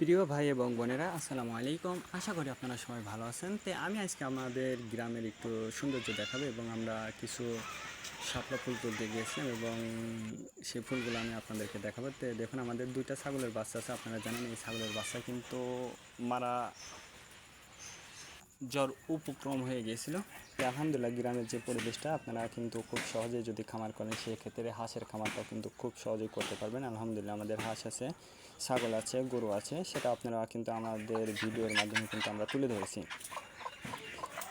প্রিয় ভাই এবং বোনেরা, আসসালামু আলাইকুম। আশা করি আপনারা সবাই ভালো আছেন। তো আমি আজকে আমাদের গ্রামের একটু সৌন্দর্য দেখাবো এবং আমরা কিছু শাপলা ফুল তুলতে গিয়েছিলাম এবং সেই ফুলগুলো আমি আপনাদেরকে দেখাবো। তো দেখুন, আমাদের দুইটা ছাগলের বাচ্চা আছে। আপনারা জানেন, এই ছাগলের বাচ্চা কিন্তু মারা জ্বর উপক্রম হয়ে গিয়েছিল। আলহামদুলিল্লাহ গ্রামের যে পরিবেশটা, আপনারা কিন্তু খুব সহজে যদি খামার করেন, সেক্ষেত্রে হাঁসের খামারটা কিন্তু খুব সহজেই করতে পারবেন। আলহামদুলিল্লাহ আমাদের হাঁস আছে, ছাগল আছে, গরু আছে, সেটা আপনারা কিন্তু আমাদের ভিডিওর মাধ্যমে কিন্তু আমরা তুলে ধরেছি।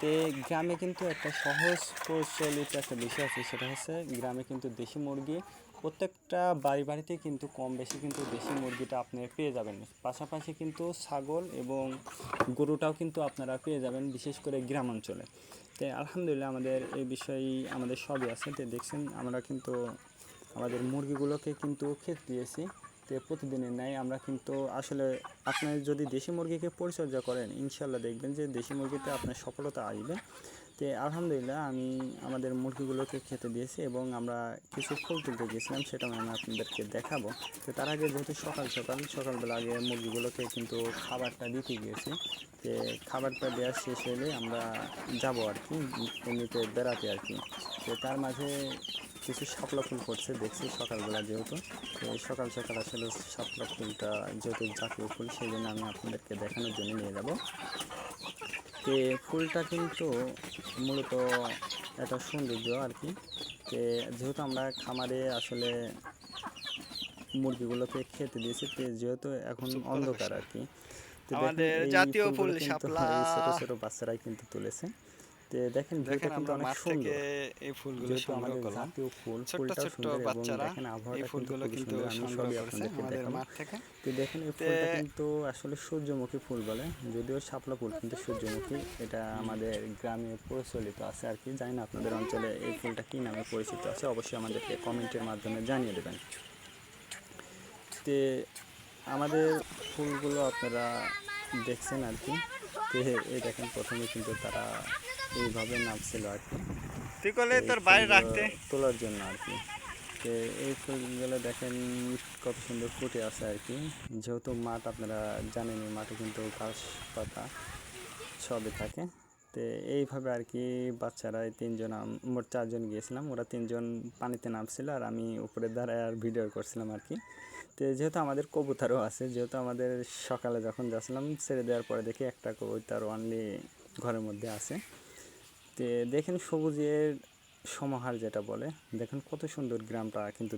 তো গ্রামে কিন্তু একটা সহজ প্রচলিত একটা বিষয় আছে, সেটা হচ্ছে গ্রামে কিন্তু দেশি মুরগি, প্রত্যেকটা বাড়ি বাড়িতে কিন্তু কম বেশি কিন্তু দেশি মুরগিটা আপনি পেয়ে যাবেন। পাশাপাশি কিন্তু ছাগল এবং গরুটাও কিন্তু আপনারা পেয়ে যাবেন, বিশেষ করে গ্রাম অঞ্চলে তো আলহামদুলিল্লাহ আমাদের এই বিষয়ে, আমাদের সবই আছে। তো দেখছেন আমরা কিন্তু আমাদের মুরগিগুলোকে কিন্তু খেতে দিয়েছি। তো প্রতিদিনের ন্যায় আমরা কিন্তু আসলে আপনি যদি দেশি মুরগিকে পরিচর্যা করেন, ইনশাল্লাহ দেখবেন যে দেশি মুরগিতে আপনার সফলতা আসবে। তো আলহামদুলিল্লাহ আমি আমাদের মুরগিগুলোকে খেতে দিয়েছি এবং আমরা কিছু ফুল তুলতে গিয়েছিলাম, সেটা আমি আপনাদেরকে দেখাবো। তো তার আগে যেহেতু সকাল সকাল, সকালবেলা আগে মুরগিগুলোকে কিন্তু খাবারটা দিতে গিয়েছি। তো খাবারটা দেওয়া শেষ হলে আমরা যাব আর কি, এমনিতে বেড়াতে আর কি। তো তার মাঝে কিছু শাপলা ফুল করছে দেখছি সকালবেলা যেহেতু। এই সকাল সকাল আসলে শাপলা ফুলটা যেহেতু জাতীয় ফুল সেই জন্য আমি আপনাদেরকে দেখানোর জন্য নিয়ে যাব। তো ফুলটা কিন্তু মূলত একটা সৌন্দর্য আর কি। তো যেহেতু আমরা খামারে আসলে মুরগিগুলোকে খেতে দিয়েছি তো যেহেতু এখন অন্ধকার আর কি আমাদের জাতীয় ফুল শাপলা। ছোট ছোট বাচ্চারাই কিন্তু তুলেছে। দেখেন ভিউটা দেখেন কিন্তু অনেক সুন্দর। এই ফুলগুলো সংগ্রহ করলাম। ফুল সুন্দর এবং বাচ্চারা এই ফুলগুলো কিন্তু সংগ্রহ করেছে আমাদের মাঠ থেকে। তো দেখেন এই ফুলটা কিন্তু আসলে সূর্যমুখী ফুল বলে যদিও শাপলা ফুল কিন্তু সূর্যমুখী। এটা আমাদের গ্রামে প্রচলিত আছে আর কি। জানি না আপনাদের অঞ্চলে এই ফুলটা কি নামে পরিচিত আছে অবশ্যই আমাদেরকে কমেন্টের মাধ্যমে জানিয়ে দেবেন। তে আমাদের ফুলগুলো আপনারা দেখছেন আর কি। তে এই দেখেন প্রথমে কিন্তু তারা এইভাবে নামছিল আর কি। তুই করলে তোর বাইরে রাখতে। তোলার জন্য আর কি। তো এই ফুলগুলো দেখেন কত সুন্দর ফুটে আছে আর কি। যেহেতু মাঠ আপনারা জানেন মাঠে কিন্তু ঘাস পাতা সবই থাকে। তো এইভাবে আর কি বাচ্চারা তিনজন মোট চারজন গিয়েছিলাম। ওরা তিনজন পানিতে নামছিল আর আমি উপরে দাঁড়ায় আর ভিডিও করছিলাম আর কি। তো যেহেতু আমাদের কবুতারও আছে, যেহেতু আমাদের সকালে যখন যাচ্ছিলাম, ছেড়ে দেওয়ার পরে দেখি একটা কবুতর অনলি ঘরের মধ্যে আছে। তো দেখেন সবুজের সমাহার যেটা বলে, দেখেন কত সুন্দর গ্রামটা কিন্তু